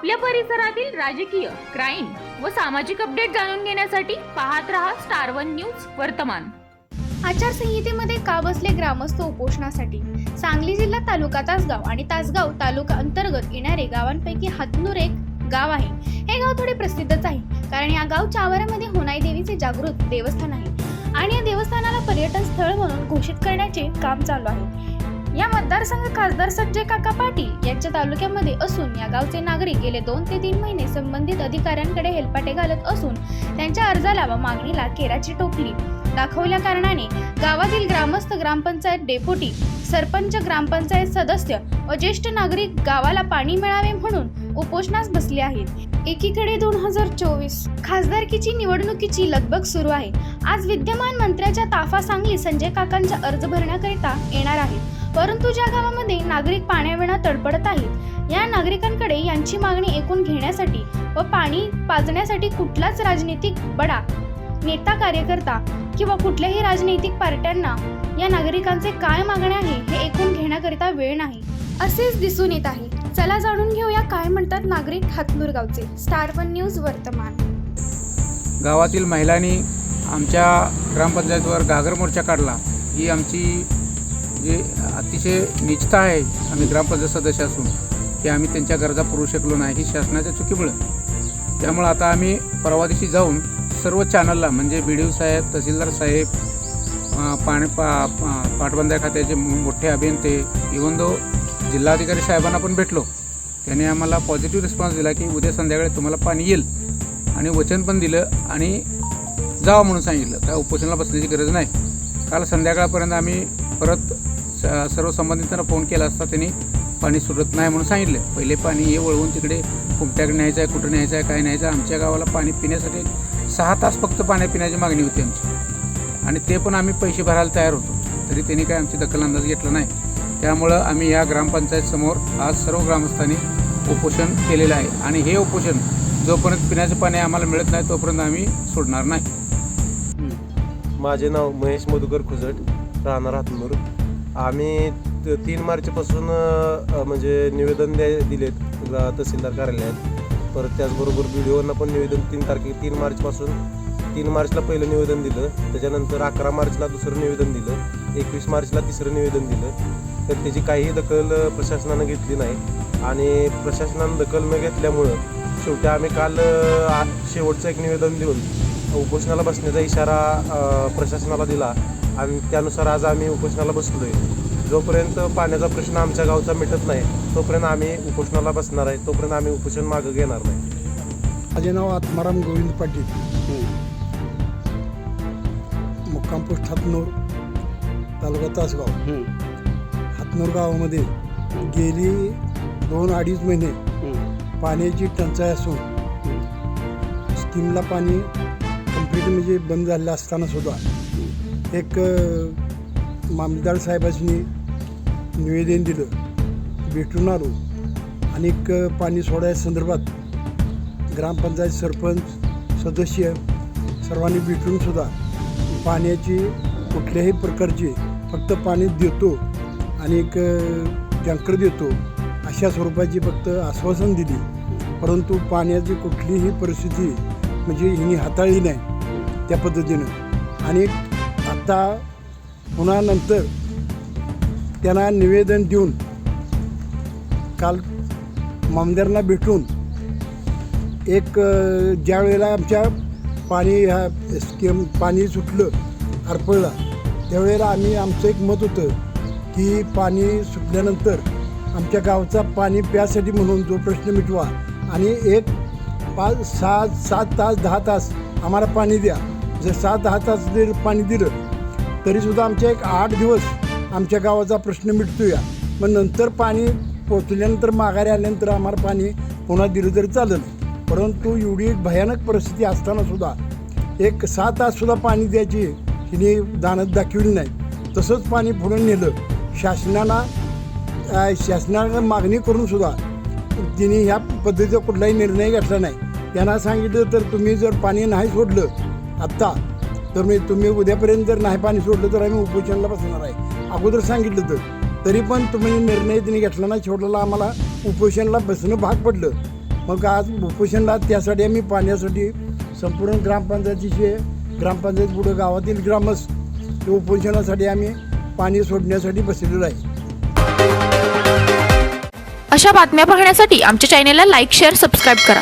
आपल्या परिसरातील राजकीय क्राईम व सामाजिक अपडेट जाणून घेण्यासाठी पाहत रहा स्टार वन न्यूज वर्तमान. आचारसंहितेमध्ये का बसले ग्रामस्थ उपोषणासाठी? सांगली जिल्हा तालुका तासगाव आणि तासगाव तालुका अंतर्गत येणारे गावांपैकी हातनूर एक गाव आहे. हे गाव थोडे प्रसिद्धच आहे कारण या गावच्या आवारामध्ये होनाई देवीचे जागृत देवस्थान आहे. आणि या देवस्थानाला पर्यटन स्थळ म्हणून घोषित करण्याचे काम चालू आहे. या मतदारसंघ खासदार संजय काका पाटील यांच्या तालुक्यामध्ये असून या गावचे नागरिक गेले दोन ते तीन महिने संबंधित अधिकाऱ्यांकडे हेलपाटे घालत असून त्यांच्या अर्जाला व मागणीला केराची टोपली. दाखवल्या कारणाने गावातील ग्रामस्थ ग्रामपंचायत डेपुटी सरपंच ग्रामपंचायत सदस्य व ज्येष्ठ नागरिक गावाला पाणी मिळावे म्हणून उपोषणास बसले आहेत. एकीकडे दोन हजार चोवीस खासदारकीची निवडणुकीची लगबग सुरू आहे. आज विद्यमान मंत्र्याच्या ताफा सांगली संजय काकांचा अर्ज भरण्याकरिता येणार आहेत. परंतु ज्या गावामध्ये नागरिक पाण्याविना तडपडत आहेत या नागरिकांकडे यांची मागणी ऐकून घेण्यासाठी व पाणी पाजण्यासाठी कुठलाच राजनीतिक बडा नेता कार्यकर्ता किंवा कुठल्याही राजनैतिक पार्ट्यांना या नागरिकांचे काय मागणे आहे हे ऐकून घेण्याकरिता वेळ नाही. असेच दिसून येत आहे. चला जाणून घेऊया काय म्हणतात नागरिक हातनूर गावचे स्टार वन न्यूज वर्तमान. गावातील महिलांनी आमच्या ग्रामपंचायतीवर घागर मोर्चा काढला. ही आमची जे अतिशय निचता आहे आम्ही ग्रामपंचायत सदस्य असून की आम्ही त्यांच्या गरजा पुरवू शकलो नाही ही शासनाच्या चुकीमुळं. त्यामुळं आता आम्ही परवा दिवशी जाऊन सर्व चॅनलला म्हणजे बी डी ओ साहेब तहसीलदार साहेब पाणी पा पा- पाटबंधारे खात्याचे मोठे अभियंते इवन दो जिल्हाधिकारी साहेबांना पण भेटलो त्याने आम्हाला पॉझिटिव्ह रिस्पॉन्स दिला की उद्या संध्याकाळी तुम्हाला पाणी येईल. आणि वचन पण दिलं आणि जावं म्हणून सांगितलं. त्या उपोषणाला बसण्याची गरज नाही. काल संध्याकाळपर्यंत आम्ही परत स- सर्व संबंधितांना फोन केला असता त्यांनी पाणी सुटत नाही म्हणून सांगितले. पहिले पाणी हे वळवून तिकडे कुमट्याकडे न्यायचं आहे कुठं न्यायचं आहे काय न्यायचं आहे आमच्या गावाला पाणी पिण्यासाठी सहा तास फक्त पाणी पिण्याची मागणी होती आमची. आणि ते पण आम्ही पैसे भरायला तयार होतो. तरी त्यांनी काय आमची दखल अंदाज घेतला नाही. त्यामुळं आम्ही या ग्रामपंचायत समोर आज सर्व ग्रामस्थांनी उपोषण केलेलं आहे. आणि हे उपोषण जोपर्यंत पिण्याचं पाणी आम्हाला मिळत नाही तोपर्यंत आम्ही सोडणार नाही. माझे नाव महेश मधुकर खुजट. राहणार हातनूर आम्ही त- तीन मार्चपासून म्हणजे निवेदन द्या दिलेत तहसीलदार कार्यालयात. परत त्याचबरोबर बी डी ओना पण निवेदन तीन तारखे तीन मार्चपासून. तीन मार्चला पहिलं निवेदन दिलं त्याच्यानंतर अकरा मार्चला दुसरं निवेदन दिलं एकवीस मार्चला तिसरं निवेदन दिलं. तर त्याची काहीही दखल प्रशासनानं घेतली नाही. आणि प्रशासनानं दखल न घेतल्यामुळं शेवटी आम्ही काल शेवटचं एक निवेदन देऊन उपोषणाला बसण्याचा इशारा प्रशासनाला दिला आणि त्यानुसार आज आम्ही उपोषणाला बसलो आहे जोपर्यंत पाण्याचा प्रश्न आमच्या गावचा मिटत नाही तोपर्यंत आम्ही उपोषणाला बसणार आहे तोपर्यंत आम्ही उपोषण मागं घेणार नाही. माझे नाव आत्माराम गोविंद पाटील. मुक्काम पोस्ट हातनूर तालुका तासगाव. हातनूर गावामध्ये गेली दोन अडीच महिने पाण्याची टंचाई असून स्कीमला पाणी कंप्लीट म्हणजे बंद झालेलं असताना सुद्धा एक मामलेदार साहेबांनी निवेदन दिलं भेटून आलो. आणि एक पाणी सोडायच्या संदर्भात ग्रामपंचायत सरपंच सदस्य सर्वांनी भेटून सुद्धा पाण्याची कुठल्याही प्रकारची फक्त पाणी देतो आणि एक टँकर देतो अशा स्वरूपाची फक्त आश्वासन दिली. परंतु पाण्याची कुठलीही परिस्थिती म्हणजे हिने हाताळली नाही. त्या पद्धतीनं. आणि आत्ता पुन्हा नंतर त्यांना निवेदन देऊन काल मामदारांना भेटून एक ज्यावेळेला ज्या वेळेला आमच्या पाणी ह्या स्कीम पाणी सुटलं हरपळला त्यावेळेला आम्ही आमचं एक मत होतं की पाणी सुटल्यानंतर आमच्या गावचा पाणी प्यासाठी म्हणून जो प्रश्न मिटवा आणि एक पाच सहा सात तास दहा तास आम्हाला पाणी द्या. जर सात दहा तास जर पाणी दिलं तरीसुद्धा आमच्या एक आठ दिवस आमच्या गावाचा प्रश्न मिटतो या मग नंतर पाणी पोचल्यानंतर माघारी आल्यानंतर आम्हाला पाणी पुन्हा दिलं तरी चालेल. परंतु एवढी एक भयानक परिस्थिती असतानासुद्धा एक सहा ताससुद्धा पाणी द्यायची हिने दानत दाखवली नाही. तसंच पाणी पुढं नेलं. शासनाला शासनाला मागणी करूनसुद्धा तिने ह्या पद्धतीचा कुठलाही निर्णय घेतला नाही. त्यांना सांगितलं तर तुम्ही जर पाणी नाही सोडलं आत्ता. तर मी तुम्ही उद्यापर्यंत जर नाही पाणी सोडलं तर आम्ही उपोषणाला बसणार आहे. अगोदर सांगितलं तर तरी पण तुम्ही निर्णय तिने घेतला नाही सोडलेला आम्हाला उपोषणाला बसणं भाग पडलं. मग आज उपोषणला त्यासाठी आम्ही पाण्यासाठी संपूर्ण ग्रामपंचायतीचे ग्रामपंचायत पुढं गावातील ग्रामस्थ उपोषणासाठी आम्ही पाणी सोडण्यासाठी बसलेलो आहे. अशा बातम्या पाहण्यासाठी आमच्या चॅनेलला लाईक शेअर सबस्क्राईब करा.